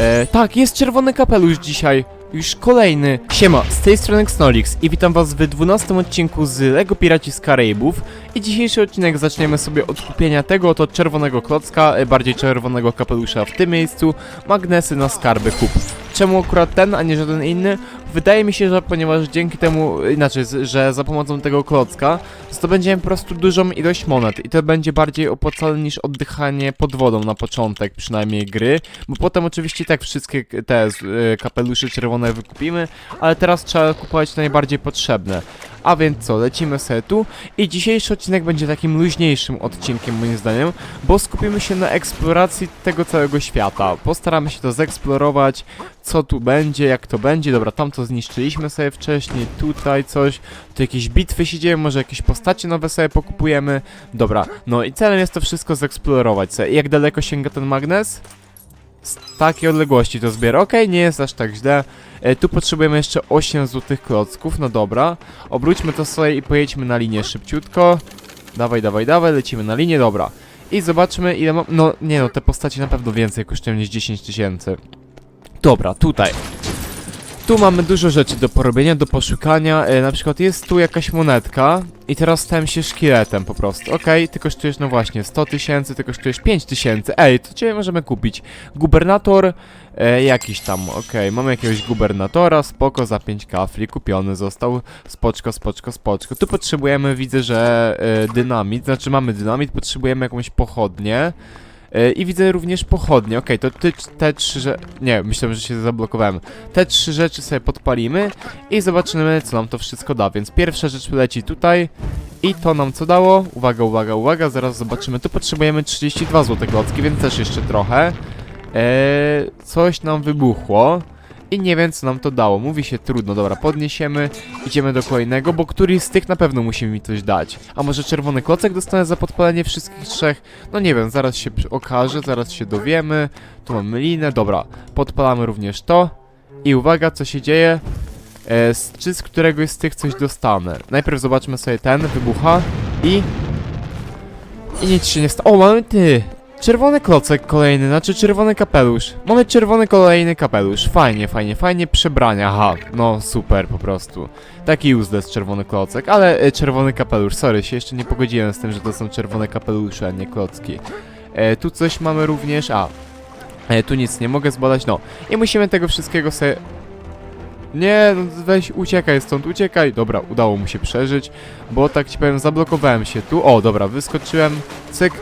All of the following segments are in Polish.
E, tak, jest czerwony kapelusz dzisiaj. Już kolejny. Siema, z tej strony Xnolix i witam was w 12 odcinku z LEGO Piraci z Karaibów. I dzisiejszy odcinek zaczniemy sobie od kupienia tego oto czerwonego klocka, e, bardziej czerwonego kapelusza w tym miejscu, magnesy na skarby kup. Czemu akurat ten, a nie żaden inny? Wydaje mi się, że ponieważ dzięki temu, inaczej, że za pomocą tego klocka zdobędziemy po prostu dużą ilość monet i to będzie bardziej opłacalne niż oddychanie pod wodą na początek przynajmniej gry, bo potem oczywiście tak wszystkie te y, kapelusze czerwone wykupimy, ale teraz trzeba kupować najbardziej potrzebne. A więc co, lecimy sobie tu i dzisiejszy odcinek będzie takim luźniejszym odcinkiem moim zdaniem, bo skupimy się na eksploracji tego całego świata. Postaramy się to zeksplorować, co tu będzie, jak to będzie. Dobra, tam to zniszczyliśmy sobie wcześniej, tutaj coś, tu jakieś bitwy się dzieją, może jakieś postacie nowe sobie pokupujemy. Dobra, no i celem jest to wszystko zeksplorować sobie. Jak daleko sięga ten magnes? Z takiej odległości to zbiera. Okej, nie jest aż tak źle. E, tu potrzebujemy jeszcze 8 złotych klocków, no dobra. Obróćmy to sobie i pojedźmy na linię szybciutko. Dawaj, dawaj, dawaj, lecimy na linię, dobra. I zobaczmy ile mam... No, nie no, te postacie na pewno więcej kosztują niż 10 tysięcy. Dobra, tutaj. Tu mamy dużo rzeczy do porobienia, do poszukania. E, na przykład jest tu jakaś monetka i teraz stałem się szkieletem po prostu. Okej, ty kosztujesz no właśnie 100 tysięcy, ty kosztujesz 5 tysięcy. Ej, to ciebie możemy kupić. Gubernator e, jakiś tam, okej, mamy jakiegoś gubernatora, spoko, za 5 kafli, kupiony został. Spoczko, spoczko, spoczko. Tu potrzebujemy, widzę, że e, dynamit, znaczy mamy dynamit, potrzebujemy jakąś pochodnię. E, I widzę również pochodnie. Okej, to ty, te trzy rzeczy. Nie, myślałem, że się zablokowałem. Te trzy rzeczy sobie podpalimy i zobaczymy, co nam to wszystko da. Więc pierwsza rzecz leci tutaj. I to nam co dało? Uwaga, uwaga, uwaga, zaraz zobaczymy. Tu potrzebujemy 32 zł klocki, więc też jeszcze trochę. Eee, coś nam wybuchło. I nie wiem, co nam to dało. Mówi się trudno. Dobra, podniesiemy. Idziemy do kolejnego, bo któryś z tych na pewno musi mi coś dać. A może czerwony klocek dostanę za podpalenie wszystkich trzech? No nie wiem, zaraz się okaże, zaraz się dowiemy. Tu mamy linę, dobra. Podpalamy również to. I uwaga, co się dzieje. E, z, czy z któregoś z tych coś dostanę? Najpierw zobaczmy sobie ten, wybucha. I... I nic się nie stało. O, mamy ty! Czerwony klocek kolejny, znaczy czerwony kapelusz. Mamy czerwony kolejny kapelusz. Fajnie, fajnie, fajnie. Przebrania, aha. No super po prostu. Taki useless czerwony klocek, ale e, czerwony kapelusz. Sorry, się jeszcze nie pogodziłem z tym, że to są czerwone kapelusze, a nie klocki. E, tu coś mamy również, a... E, tu nic nie mogę zbadać, no. I musimy tego wszystkiego sobie... Nie, no weź, uciekaj stąd, uciekaj. Dobra, udało mu się przeżyć, bo tak ci powiem, zablokowałem się tu. O, dobra, wyskoczyłem, cyk.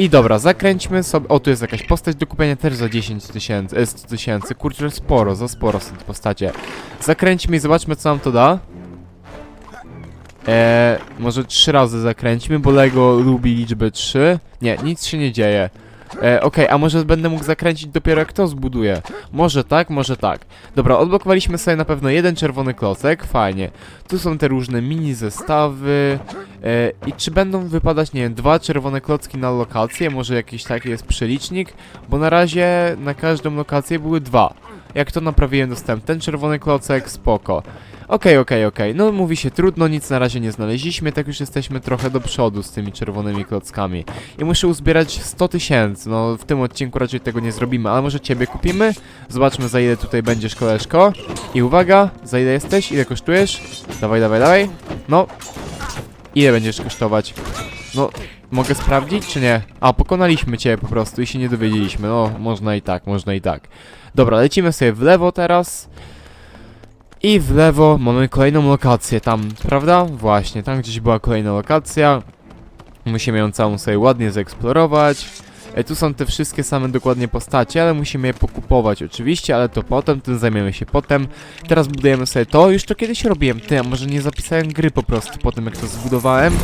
I dobra, zakręćmy sobie. O, tu jest jakaś postać do kupienia też za 10 tysięcy, e, 100 tysięcy. Kurczę, sporo, za sporo są te postacie. Zakręćmy i zobaczmy, co nam to da. Eee, może trzy razy zakręćmy, bo Lego lubi liczbę 3. Nie, nic się nie dzieje. E, Okej, a może będę mógł zakręcić dopiero jak to zbuduję? Może tak, może tak. Dobra, odblokowaliśmy sobie na pewno jeden czerwony klocek, fajnie. Tu są te różne mini zestawy. E, I czy będą wypadać, nie wiem, dwa czerwone klocki na lokację? Może jakiś taki jest przelicznik? Bo na razie na każdą lokację były dwa. Jak to naprawiłem, dostałem ten czerwony klocek, spoko. Okej, okej, okej. No mówi się trudno, nic na razie nie znaleźliśmy, tak już jesteśmy trochę do przodu z tymi czerwonymi klockami. I muszę uzbierać 100 tysięcy, no w tym odcinku raczej tego nie zrobimy, ale może ciebie kupimy? Zobaczmy za ile tutaj będziesz koleżko. I uwaga, za ile jesteś? Ile kosztujesz? Dawaj, dawaj, dawaj. No. Ile będziesz kosztować? No, mogę sprawdzić czy nie? A, pokonaliśmy cię po prostu i się nie dowiedzieliśmy. No, można i tak, można i tak. Dobra, lecimy sobie w lewo teraz. I w lewo mamy kolejną lokację tam, prawda? Właśnie, tam gdzieś była kolejna lokacja. Musimy ją całą sobie ładnie zeksplorować. E, tu są te wszystkie same dokładnie postacie, ale musimy je pokupować oczywiście, ale to potem, tym zajmiemy się potem. Teraz budujemy sobie to, już to kiedyś robiłem, ty, a może nie zapisałem gry po prostu po tym jak to zbudowałem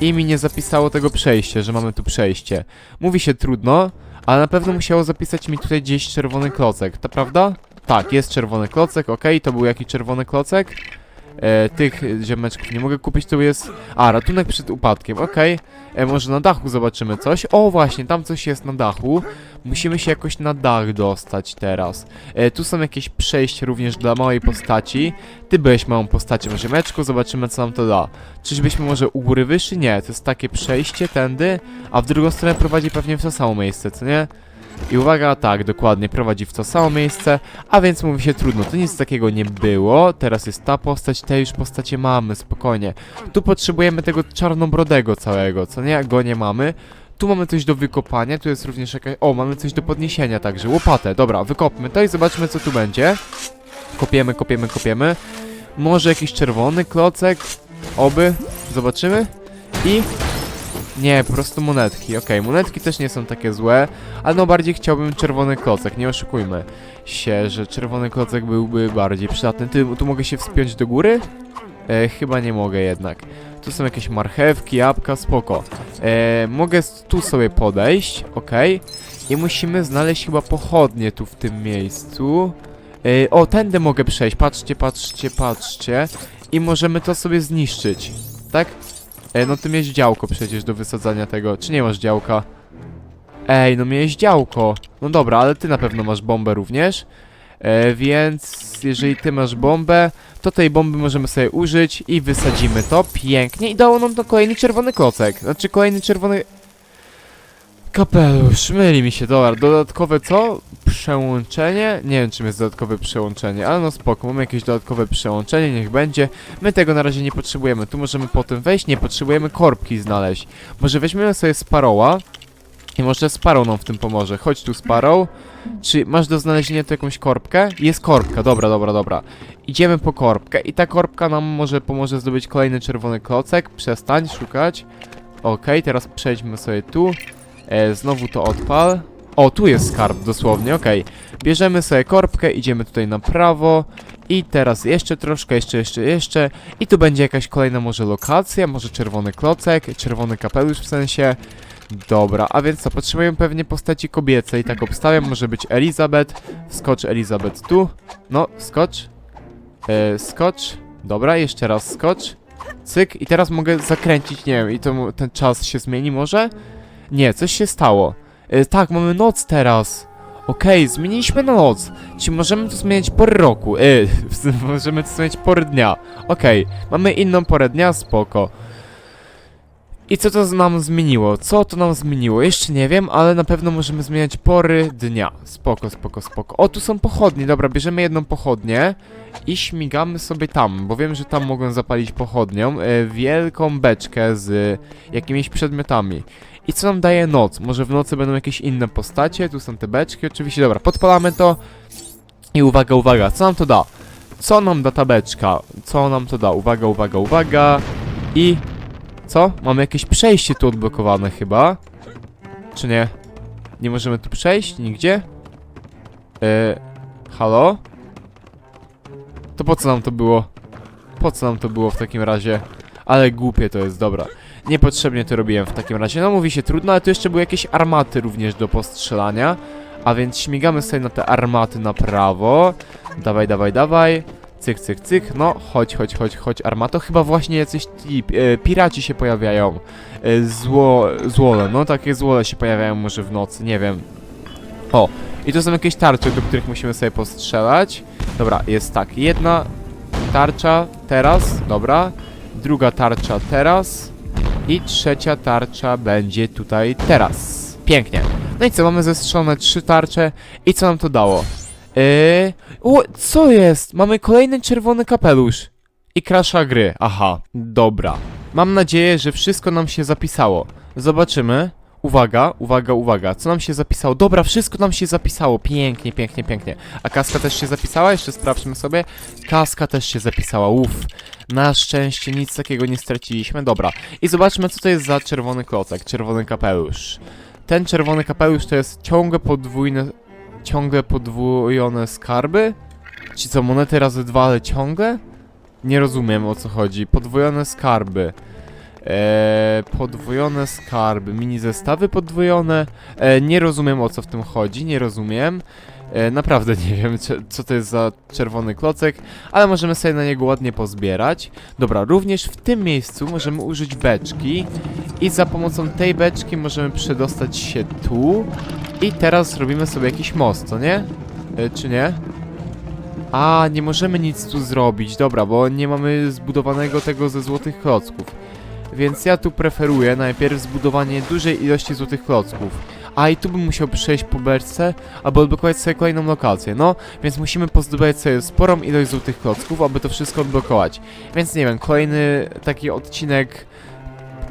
i mi nie zapisało tego przejścia, że mamy tu przejście. Mówi się trudno, ale na pewno musiało zapisać mi tutaj gdzieś czerwony klocek, to prawda? Tak, jest czerwony klocek, okej, to był jaki czerwony klocek? E, tych ziomeczków nie mogę kupić, tu jest... A, ratunek przed upadkiem, okej. E, może na dachu zobaczymy coś? O, właśnie, tam coś jest na dachu. Musimy się jakoś na dach dostać teraz. E, tu są jakieś przejście również dla małej postaci. Ty byłeś małą postacią, ziomeczku, zobaczymy co nam to da. Czyżbyśmy może u góry wyszli? Nie, to jest takie przejście tędy, a w drugą stronę prowadzi pewnie w to samo miejsce, co nie? I uwaga, tak, dokładnie, prowadzi w to samo miejsce, a więc mówi się trudno, to nic takiego nie było, teraz jest ta postać, te już postacie mamy, spokojnie. Tu potrzebujemy tego czarnobrodego całego, co nie, go nie mamy. Tu mamy coś do wykopania, tu jest również jakaś... O, mamy coś do podniesienia także, łopatę, dobra, wykopmy to i zobaczmy co tu będzie. Kopiemy, kopiemy, kopiemy. Może jakiś czerwony klocek, oby, zobaczymy. I... Nie, po prostu monetki, okej, monetki też nie są takie złe, ale no bardziej chciałbym czerwony klocek, nie oszukujmy się, że czerwony klocek byłby bardziej przydatny. Ty, tu mogę się wspiąć do góry? E, chyba nie mogę jednak. Tu są jakieś marchewki, jabłka, spoko. E, mogę tu sobie podejść, okej. I musimy znaleźć chyba pochodnie tu w tym miejscu. E, o, tędy mogę przejść, patrzcie, patrzcie, patrzcie. I możemy to sobie zniszczyć, tak? E, no ty miałeś działko przecież do wysadzania tego, czy nie masz działka? Ej, no miałeś działko. No dobra, ale ty na pewno masz bombę również. E, więc jeżeli ty masz bombę, to tej bomby możemy sobie użyć i wysadzimy to pięknie i dało nam to kolejny czerwony klocek. Znaczy kolejny czerwony... Kapelusz, myli mi się, dobra, dodatkowe co? Przełączenie? Nie wiem czym jest dodatkowe przełączenie, ale no spoko, mamy jakieś dodatkowe przełączenie, niech będzie. My tego na razie nie potrzebujemy, tu możemy potem wejść, nie potrzebujemy korbki znaleźć. Może weźmiemy sobie Sparrowa i może Sparrow nam w tym pomoże. Chodź tu Sparrow. Czy masz do znalezienia tu jakąś korbkę? Jest korbka, dobra, dobra, dobra. Idziemy po korbkę i ta korbka nam może pomoże zdobyć kolejny czerwony klocek. Przestań szukać. Okej, teraz przejdźmy sobie tu. E, znowu to odpal. O, tu jest skarb dosłownie, okej. Bierzemy sobie korbkę, idziemy tutaj na prawo. I teraz jeszcze troszkę, jeszcze, jeszcze, jeszcze. I tu będzie jakaś kolejna może lokacja, może czerwony klocek, czerwony kapelusz w sensie. Dobra, a więc co, potrzebujemy pewnie postaci kobiecej, tak obstawiam, może być Elizabeth. Wskocz Elizabeth tu. No, skocz. E, skocz. Dobra, jeszcze raz skocz. Cyk, i teraz mogę zakręcić, nie wiem, i to ten czas się zmieni może? Nie, coś się stało. E, tak, mamy noc teraz. Okej, zmieniliśmy na noc. Czy możemy tu zmieniać pory roku? E, możemy tu zmieniać pory dnia. Okej, mamy inną porę dnia, spoko. I co to nam zmieniło? Co to nam zmieniło? Jeszcze nie wiem, ale na pewno możemy zmieniać pory dnia. Spoko, spoko, spoko. O, tu są pochodnie. Dobra, bierzemy jedną pochodnię i śmigamy sobie tam, bo wiem, że tam mogą zapalić pochodnią e, wielką beczkę z jakimiś przedmiotami. I co nam daje noc? Może w nocy będą jakieś inne postacie? Tu są te beczki, oczywiście. Dobra, podpalamy to. I uwaga, uwaga, co nam to da? Co nam da ta beczka? Co nam to da? Uwaga, uwaga, uwaga. I co? Mamy jakieś przejście tu odblokowane chyba. Czy nie? Nie możemy tu przejść? Nigdzie? Yy, halo? To po co nam to było? Po co nam to było w takim razie? Ale głupie to jest, dobra. Niepotrzebnie to robiłem w takim razie. No mówi się trudno, ale tu jeszcze były jakieś armaty również do postrzelania. A więc śmigamy sobie na te armaty na prawo. Dawaj, dawaj, dawaj. Cyk, cyk, cyk. No, chodź, chodź, chodź, chodź, armato. Chyba właśnie jacyś ci e, piraci się pojawiają. E, zło, złole, no takie złole się pojawiają może w nocy, nie wiem. O, i to są jakieś tarcze, do których musimy sobie postrzelać. Dobra, jest tak, jedna tarcza teraz, dobra. Druga tarcza teraz. I trzecia tarcza będzie tutaj teraz. Pięknie. No i co, mamy zestrzelone trzy tarcze. I co nam to dało? Yy... O, co jest? Mamy kolejny czerwony kapelusz. I krasza gry. Aha, dobra. Mam nadzieję, że wszystko nam się zapisało. Zobaczymy. Uwaga, uwaga, uwaga. Co nam się zapisało? Dobra, wszystko nam się zapisało. Pięknie, pięknie, pięknie. A kaska też się zapisała? Jeszcze sprawdźmy sobie. Kaska też się zapisała. Uff. Na szczęście nic takiego nie straciliśmy. Dobra. I zobaczmy, co to jest za czerwony klocek, czerwony kapelusz. Ten czerwony kapelusz to jest ciągle podwójne, ciągle podwójone skarby? Czy co, monety razy dwa, ale ciągle? Nie rozumiem o co chodzi. Podwojone skarby. Eee, podwojone skarby, mini zestawy podwojone. Eee, nie rozumiem o co w tym chodzi, nie rozumiem. Eee, naprawdę nie wiem, co to jest za czerwony klocek, ale możemy sobie na niego ładnie pozbierać. Dobra, również w tym miejscu możemy użyć beczki i za pomocą tej beczki możemy przedostać się tu. I teraz zrobimy sobie jakiś most, co nie? Eee, czy nie? A, nie możemy nic tu zrobić, dobra, bo nie mamy zbudowanego tego ze złotych klocków. Więc ja tu preferuję najpierw zbudowanie dużej ilości złotych klocków. A i tu bym musiał przejść po beczce, albo odblokować sobie kolejną lokację, no. Więc musimy pozdobywać sobie sporą ilość złotych klocków, aby to wszystko odblokować. Więc nie wiem, kolejny taki odcinek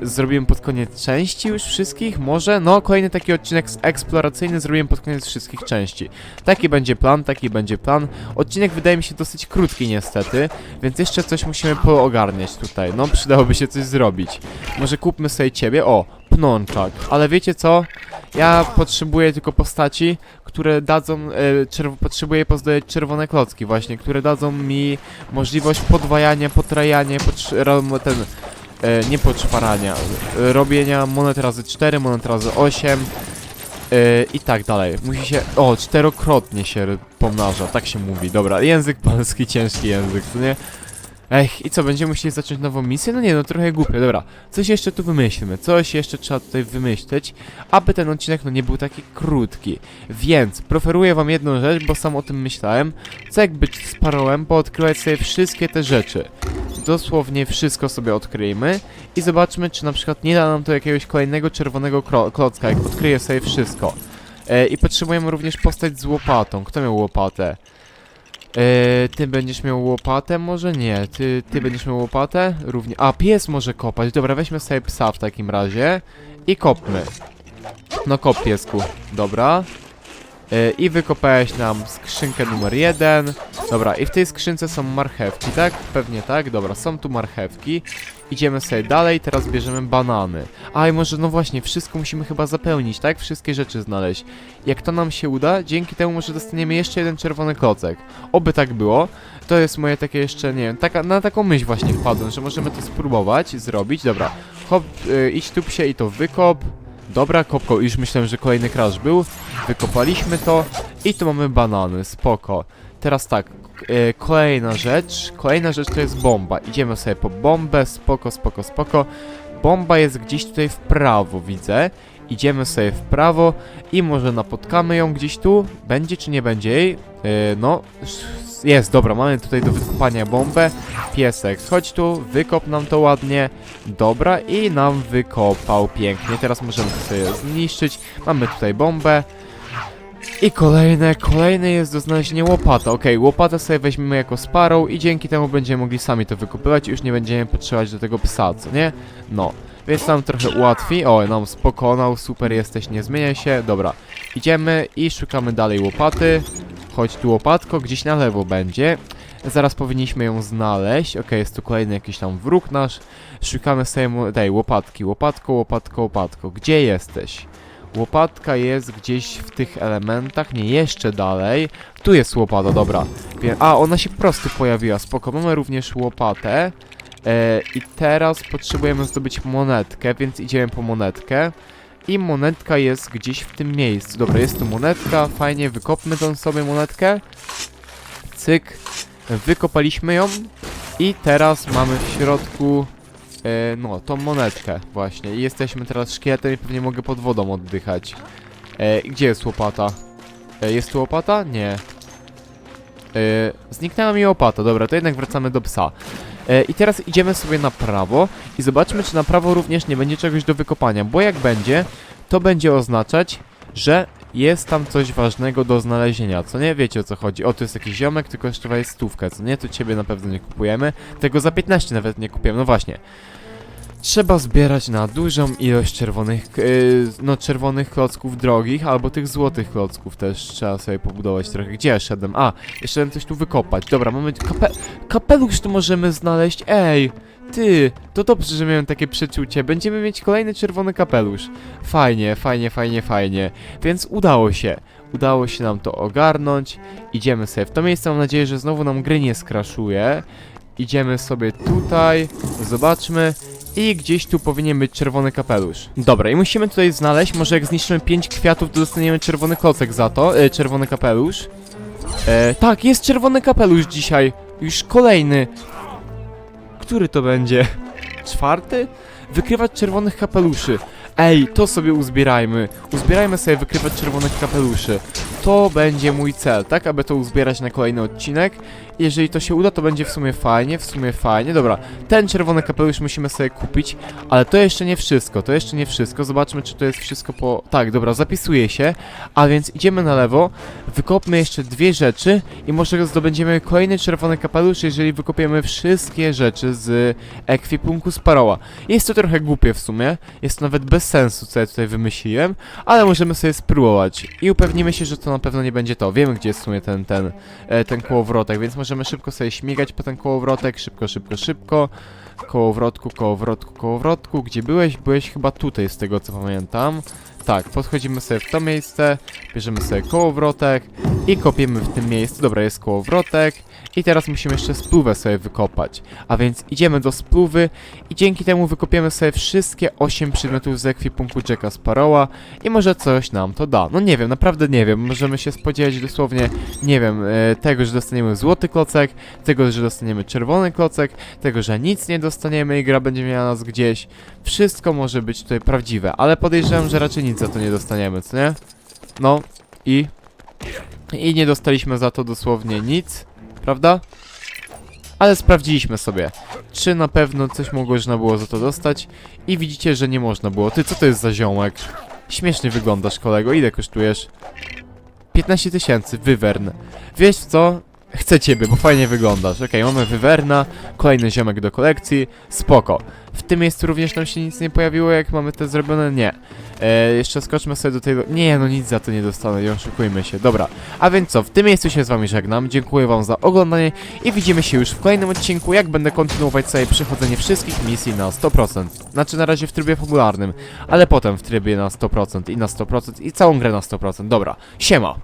zrobiłem pod koniec części już wszystkich, może? No, kolejny taki odcinek eksploracyjny zrobiłem pod koniec wszystkich części. Taki będzie plan, taki będzie plan. Odcinek wydaje mi się dosyć krótki niestety, więc jeszcze coś musimy poogarniać tutaj. No, przydałoby się coś zrobić. Może kupmy sobie ciebie, o, pnączak. Ale wiecie co? Ja potrzebuję tylko postaci, które dadzą, e, czerw- potrzebuję pozdobyć czerwone klocki właśnie, które dadzą mi możliwość podwajania, potrajania, potr- ten, e, nie poczwarania, robienia monet razy 4, monet razy 8 e, i tak dalej. Musi się, o, czterokrotnie się pomnaża, tak się mówi, dobra, język polski, ciężki język, co nie? Ech, i co, będziemy musieli zacząć nową misję? No nie, no trochę głupie, dobra. Coś jeszcze tu wymyślmy, coś jeszcze trzeba tutaj wymyśleć, aby ten odcinek no nie był taki krótki. Więc preferuję wam jedną rzecz, bo sam o tym myślałem. Co jak być z parołem, bo odkrywać sobie wszystkie te rzeczy. Dosłownie wszystko sobie odkryjmy i zobaczmy, czy na przykład nie da nam to jakiegoś kolejnego czerwonego klocka, jak odkryję sobie wszystko. E, I potrzebujemy również postać z łopatą. Kto miał łopatę? E, ty będziesz miał łopatę? Może nie. Ty, ty będziesz miał łopatę? Równie. A, pies może kopać. Dobra, weźmy sobie psa w takim razie i kopmy. No kop piesku. Dobra. E, I wykopałeś nam skrzynkę numer jeden. Dobra, i w tej skrzynce są marchewki, tak? Pewnie tak. Dobra, są tu marchewki. Idziemy sobie dalej, teraz bierzemy banany. A i może, no właśnie, wszystko musimy chyba zapełnić, tak? Wszystkie rzeczy znaleźć. Jak to nam się uda, dzięki temu może dostaniemy jeszcze jeden czerwony klocek. Oby tak było. To jest moje takie jeszcze, nie wiem, taka, na taką myśl właśnie wpadłem, że możemy to spróbować, zrobić. Dobra, hop, y, idź tu psie i to wykop. Dobra, kopko, już myślałem, że kolejny crash był. Wykopaliśmy to i tu mamy banany, spoko. Teraz tak, e, kolejna rzecz, kolejna rzecz to jest bomba. Idziemy sobie po bombę, spoko, spoko, spoko. Bomba jest gdzieś tutaj w prawo, widzę. Idziemy sobie w prawo i może napotkamy ją gdzieś tu. Będzie czy nie będzie jej? E, no, jest, dobra, mamy tutaj do wykopania bombę. Piesek, chodź tu, wykop nam to ładnie. Dobra, i nam wykopał pięknie. Teraz możemy to sobie zniszczyć. Mamy tutaj bombę. I kolejne, kolejne jest do znalezienia łopata. Okej, łopatę sobie weźmiemy jako sparą i dzięki temu będziemy mogli sami to wykopywać i już nie będziemy potrzebować do tego psa, co nie? No, więc nam trochę ułatwi. O, nam spokonał, super jesteś, nie zmieniaj się. Dobra, idziemy i szukamy dalej łopaty. Chodź tu łopatko, gdzieś na lewo będzie. Zaraz powinniśmy ją znaleźć. Okej, jest tu kolejny jakiś tam wróg nasz. Szukamy sobie, daj, łopatki. Łopatko, łopatko, łopatko. Gdzie jesteś? Łopatka jest gdzieś w tych elementach, nie jeszcze dalej. Tu jest łopata, dobra. A, ona się po prostu pojawiła, spoko. Mamy również łopatę. E, I teraz potrzebujemy zdobyć monetkę, więc idziemy po monetkę. I monetka jest gdzieś w tym miejscu. Dobra, jest tu monetka, fajnie, wykopmy tą sobie monetkę. Cyk. Wykopaliśmy ją. I teraz mamy w środku E, no, tą monetkę właśnie. I jesteśmy teraz szkieletem i pewnie mogę pod wodą oddychać. E, gdzie jest łopata? E, jest tu łopata? Nie. Zniknęła mi łopata, dobra, to jednak wracamy do psa. E, I teraz idziemy sobie na prawo i zobaczmy, czy na prawo również nie będzie czegoś do wykopania, bo jak będzie, to będzie oznaczać, że jest tam coś ważnego do znalezienia, co nie? Wiecie o co chodzi. O, tu jest jakiś ziomek, tylko jeszcze jest stówkę, co nie? To ciebie na pewno nie kupujemy. Tego za 15 nawet nie kupiłem, no właśnie. Trzeba zbierać na dużą ilość czerwonych, yy, no czerwonych klocków drogich, albo tych złotych klocków też trzeba sobie pobudować trochę. Gdzie ja szedłem? A, jeszcze chciałem coś tu wykopać. Dobra, mamy kape kapelusz tu możemy znaleźć. Ej, ty, to dobrze, że miałem takie przeczucie. Będziemy mieć kolejny czerwony kapelusz. Fajnie, fajnie, fajnie, fajnie. Więc udało się. Udało się nam to ogarnąć. Idziemy sobie w to miejsce. Mam nadzieję, że znowu nam gry nie skraszuje. Idziemy sobie tutaj. Zobaczmy. I gdzieś tu powinien być czerwony kapelusz. Dobra, i musimy tutaj znaleźć, może jak zniszczymy 5 kwiatów, to dostaniemy czerwony klocek za to, e, czerwony kapelusz. E, tak, jest czerwony kapelusz dzisiaj. Już kolejny. Który to będzie? Czwarty? Wykrywać czerwonych kapeluszy. Ej, to sobie uzbierajmy. Uzbierajmy sobie wykrywać czerwonych kapeluszy. to będzie mój cel, tak? Aby to uzbierać na kolejny odcinek. Jeżeli to się uda, to będzie w sumie fajnie, w sumie fajnie. Dobra, ten czerwony kapelusz musimy sobie kupić, ale to jeszcze nie wszystko, to jeszcze nie wszystko. Zobaczmy, czy to jest wszystko po... Tak, dobra, zapisuje się. A więc idziemy na lewo, wykopmy jeszcze dwie rzeczy i może zdobędziemy kolejny czerwony kapelusz, jeżeli wykopiemy wszystkie rzeczy z ekwipunku Sparoła. Jest to trochę głupie w sumie, jest to nawet bez sensu, co ja tutaj wymyśliłem, ale możemy sobie spróbować i upewnimy się, że to na pewno nie będzie to. Wiemy, gdzie jest w sumie ten, ten, e, ten kołowrotek, więc możemy szybko sobie śmigać po ten kołowrotek, szybko, szybko, szybko. Kołowrotku, kołowrotku, kołowrotku, gdzie byłeś? Byłeś chyba tutaj, z tego co pamiętam. Tak, podchodzimy sobie w to miejsce, bierzemy sobie kołowrotek i kopiemy w tym miejscu. Dobra, jest kołowrotek. I teraz musimy jeszcze spluwę sobie wykopać. A więc idziemy do spluwy i dzięki temu wykopiemy sobie wszystkie 8 przedmiotów z ekwipunku Jacka Sparrowa i może coś nam to da. No nie wiem, naprawdę nie wiem. Możemy się spodziewać dosłownie, nie wiem, e, tego, że dostaniemy złoty klocek, tego, że dostaniemy czerwony klocek, tego, że nic nie dostaniemy i gra będzie miała nas gdzieś. Wszystko może być tutaj prawdziwe, ale podejrzewam, że raczej nic za to nie dostaniemy, co nie? No i... I nie dostaliśmy za to dosłownie nic, prawda? Ale sprawdziliśmy sobie, czy na pewno coś można było za to dostać i widzicie, że nie można było. Ty, co to jest za ziomek? Śmiesznie wyglądasz, kolego. Ile kosztujesz? 15 tysięcy, wywern. Wiesz co? Chcę ciebie, bo fajnie wyglądasz. Okej, mamy wywerna, kolejny ziomek do kolekcji, spoko. W tym miejscu również nam się nic nie pojawiło, jak mamy te zrobione? Nie. E, jeszcze skoczmy sobie do tego. Nie, no nic za to nie dostanę, nie oszukujmy się. Dobra, a więc co, w tym miejscu się z wami żegnam. Dziękuję wam za oglądanie i widzimy się już w kolejnym odcinku, jak będę kontynuować sobie przechodzenie wszystkich misji na 100%. Znaczy na razie w trybie fabularnym, ale potem w trybie na 100% i na 100% i całą grę na 100%. Dobra, siema!